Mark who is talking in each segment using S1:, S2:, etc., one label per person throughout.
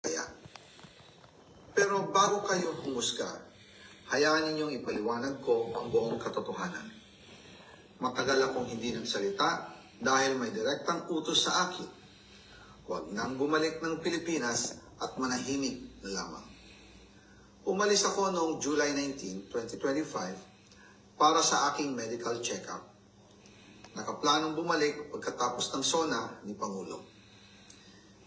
S1: kaya. Pero bago kayo humusga, hayaan ninyong ipaliwanag ko ang buong katotohanan. Matagal akong hindi nagsalita dahil may direktang utos sa akin. Huwag nang bumalik ng Pilipinas at manahimik na lamang. Umalis ako noong July 19, 2025 para sa aking medical check-up. Nakaplanong bumalik pagkatapos ng SONA ni Pangulo.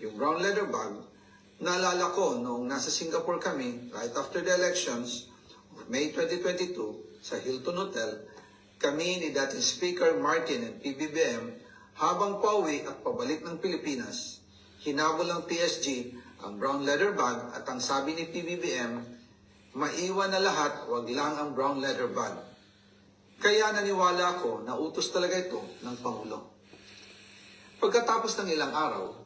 S1: yung brown leather bag, naalala ko nung nasa Singapore kami right after the elections May 2022 sa Hilton Hotel, kami ni dating Speaker Martin and PBBM habang pauwi at pabalik ng Pilipinas, hinabol ng PSG ang brown leather bag at ang sabi ni PBBM, maiwan na lahat, wag lang ang brown leather bag. Kaya naniwala ako na utos talaga ito ng Pangulo. Pagkatapos ng ilang araw,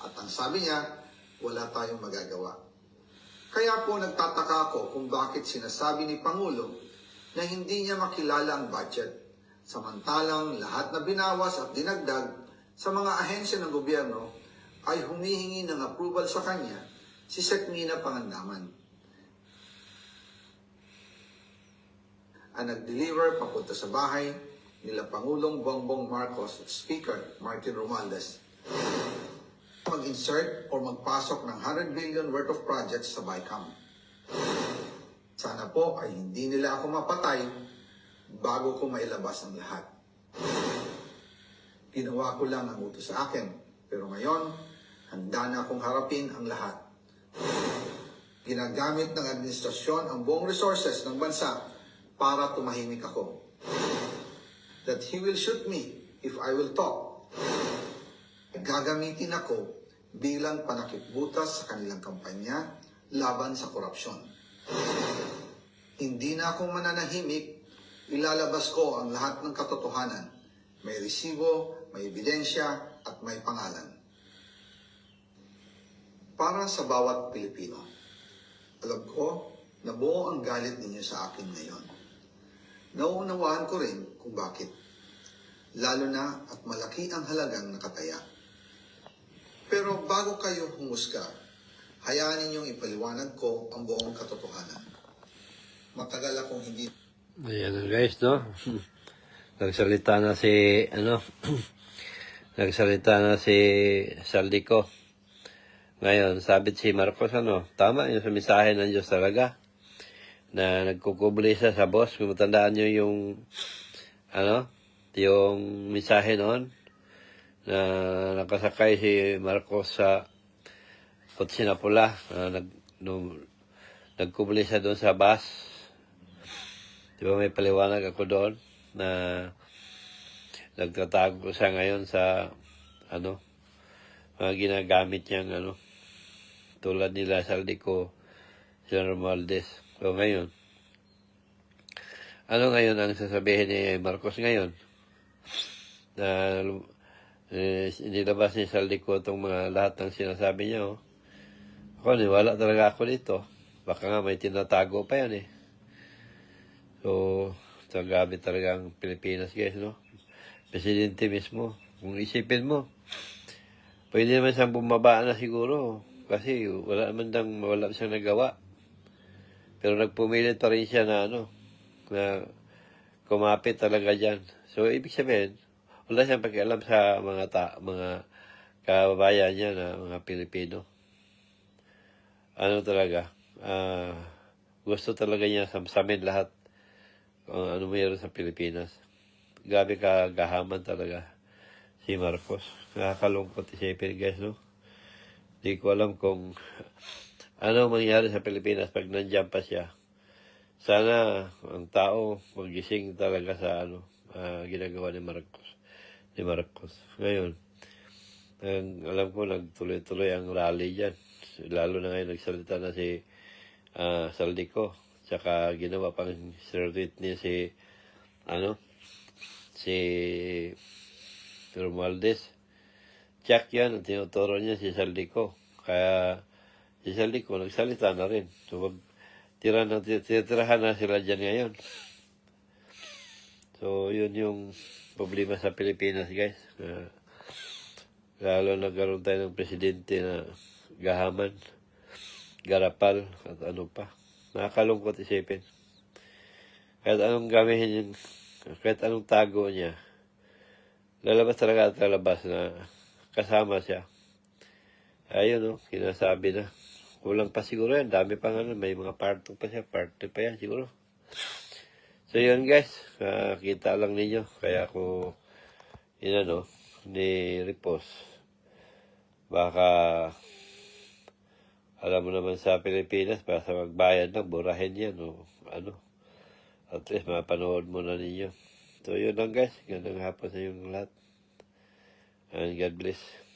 S1: At ang sabi niya, wala tayong magagawa. Kaya po nagtataka ako kung bakit sinasabi ni Pangulo na hindi niya makilala ang budget. Samantalang lahat na binawas at dinagdag sa mga ahensya ng gobyerno ay humihingi ng approval sa kanya si Sekmina Pangandaman. Ang nag-deliver papunta sa bahay nila Pangulong Bongbong Marcos at Speaker Martin Romualdez. Mag mag-insert or magpasok ng 100 billion worth of projects sa BICAM. Sana po ay hindi nila ako mapatay bago ko mailabas ang lahat. Ginawa ko lang ang utos sa akin, pero ngayon, handa na akong harapin ang lahat. Ginagamit ng administrasyon ang buong resources ng bansa para tumahimik ako. That he will shoot me if I will talk. Gagamitin ako bilang panakipbutas sa kanilang kampanya laban sa korupsyon. Hindi na ako mananahimik, ilalabas ko ang lahat ng katotohanan. May resibo, may ebidensya, at may pangalan. Para sa bawat Pilipino, alam ko na buo ang galit ninyo sa akin ngayon. Nauunawaan ko rin kung bakit. Lalo na at malaki ang halagang nakataya. Pero bago kayo humusga, hayaan ninyong ipaliwanag ko ang buong katotohanan. Matagal akong hindi
S2: Ayan na guys, no? Nagsalita na si, ano, nagsalita na si Saldico. Ngayon, sabit si Marcos, ano, tama yung sa mensahe ng Diyos talaga. Na nagkukubli siya sa boss. Kung matandaan nyo yung, ano, yung mensahe noon, na nakasakay si Marcos sa Kutsina Pula, na nag, nung, nagkubli siya doon sa bus. Di ba may paliwanag ako doon na nagtatago siya ngayon sa ano mga ginagamit niyang ano tulad nila Saldico sila Romualdez. So ngayon ano ngayon ang sasabihin ni Marcos ngayon na eh, nilabas ni Saldico itong mga lahat ng sinasabi niya oh. Ako, niwala talaga ako dito. Baka nga may tinatago pa yan eh. So, grabe talaga ang Pilipinas guys, no? Presidente mismo. Kung isipin mo, pwede naman siyang bumaba na siguro. Kasi wala naman dang wala siyang nagawa. Pero nagpumilit pa rin siya na ano, na kumapit talaga dyan. So, ibig sabihin, wala siyang pakialam sa mga ta mga kababayan niya na mga Pilipino. Ano talaga, ah, gusto talaga niya samsamin lahat kung ano mayroon sa Pilipinas. Grabe kagahaman talaga si Marcos. Nakakalungkot isipin guys, no? Hindi ko alam kung ano mangyari sa Pilipinas pag nandiyan pa siya. Sana ang tao magising talaga sa ano ah, ginagawa ni Marcos. Ni Marcos. Ngayon, ang, alam ko nagtuloy-tuloy ang rally dyan. Lalo na ngayon nagsalita na si ah, Saldico. Tsaka ginawa pang servit niya si ano si Romualdez. Check yan, ang tinuturo niya si Saldico. Kaya si Saldico nagsalita na rin. So, tira na, titirahan na sila dyan ngayon. So, yun yung problema sa Pilipinas, guys. Uh, lalo nagkaroon tayo ng presidente na gahaman, garapal, at ano pa. Nakakalungkot isipin. Kahit anong gamihin yung, kahit anong tago niya, lalabas talaga at lalabas na kasama siya. Ayun, no, kinasabi na. Kulang pa siguro yan. Dami pa nga, may mga part 2 pa siya. Part 2 pa yan siguro. So, yun guys. Kita lang ninyo. Kaya ako, yun ano, ni Ripos. Baka, alam mo naman sa Pilipinas, para sa magbayad ng burahin yan. O, ano. At least, mapanood mo na ninyo. So, yun lang guys. Gandang hapon sa inyong lahat. And God bless.